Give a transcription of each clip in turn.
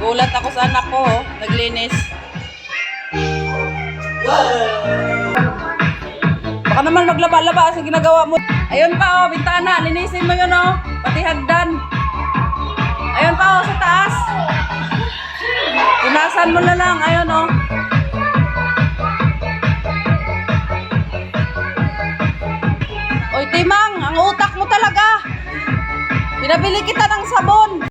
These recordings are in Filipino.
Gulat ako sa anak ko, oh. naglinis. Baka naman maglaba-laba sa ginagawa mo. Ayun pa, oh, bintana. Linisin mo yun, oh. Pati hagdan. Ayun pa, oh, sa taas. Punasan mo na lang. Ayun, oh. Oy, Timang, ang utak mo talaga. Pinabili kita ng sabon.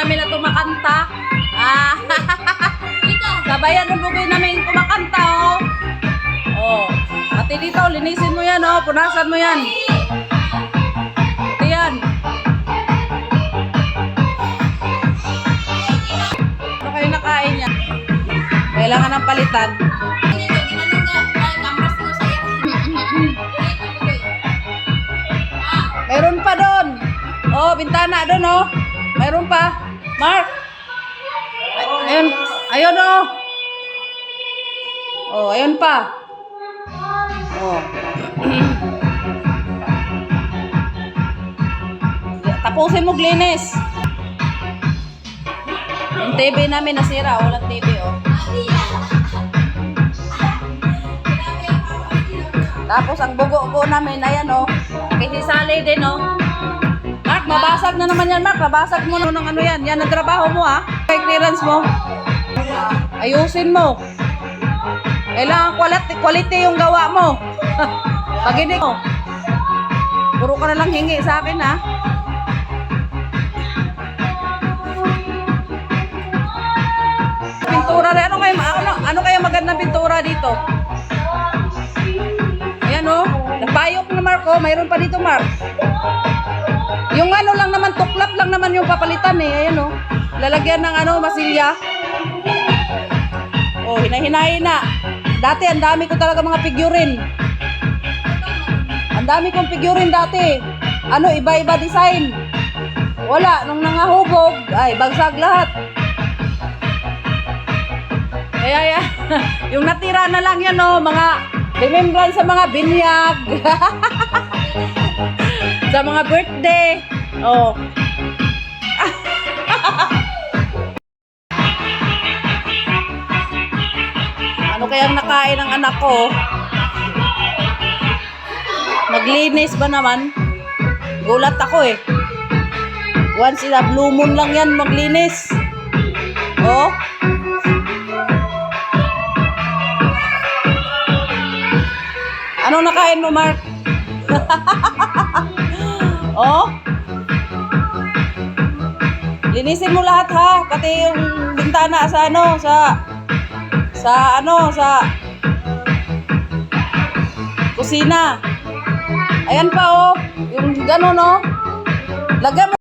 Namin na tumakanta. Ah, sabayan ng bugoy namin kumakanta, oh. Oh, pati dito, linisin mo yan, oh. Punasan mo yan. Yan. Ano kayo nakain niya? Kailangan ng palitan. Mayroon pa doon. Oh, bintana doon, oh. Mayroon pa. Mark. Ay- Ayun, ayun, oh. Oh, ayun pa. Oh. Tapusin mo, Glenis. Yung TV namin nasira. Walang TV, oh. Tapos ang bugo-bugo namin, ayan, oh. Kasi sali din, oh. Mark, mabasag na naman yan, Mark. Mabasag mo na ng ano yan. Yan ang trabaho mo, ha. Kay clearance mo. Ayusin mo. Kailangan quality, quality yung gawa mo. Pag hindi mo, puro ka na lang hingi sa akin, ha. Pintura rin. Ano kaya, ano, ano kaya magandang pintura dito? Ayan, oh. Napayok na Mark, oh. Mayroon pa dito, Mark. Papalitan eh. Ayan oh. Lalagyan ng ano, masilya. Oh, hinahinahin na. Dati, ang dami ko talaga mga figurine. Ang dami kong figurine dati. Ano, iba-iba design. Wala, nung nangahubog, ay, bagsag lahat. Kaya, ya, yung natira na lang yan, oh, mga remembrance sa mga binyag. sa mga birthday. Oh. Kayang nakain ng anak ko? Maglinis ba naman? Gulat ako eh. Once in a blue moon lang yan maglinis. Oh. Ano nakain mo, Mark? oh? Linisin mo lahat ha, pati yung bintana sa ano, sa sa ano, sa kusina. Ayan pa oh, yung gano'n oh. Lagyan mo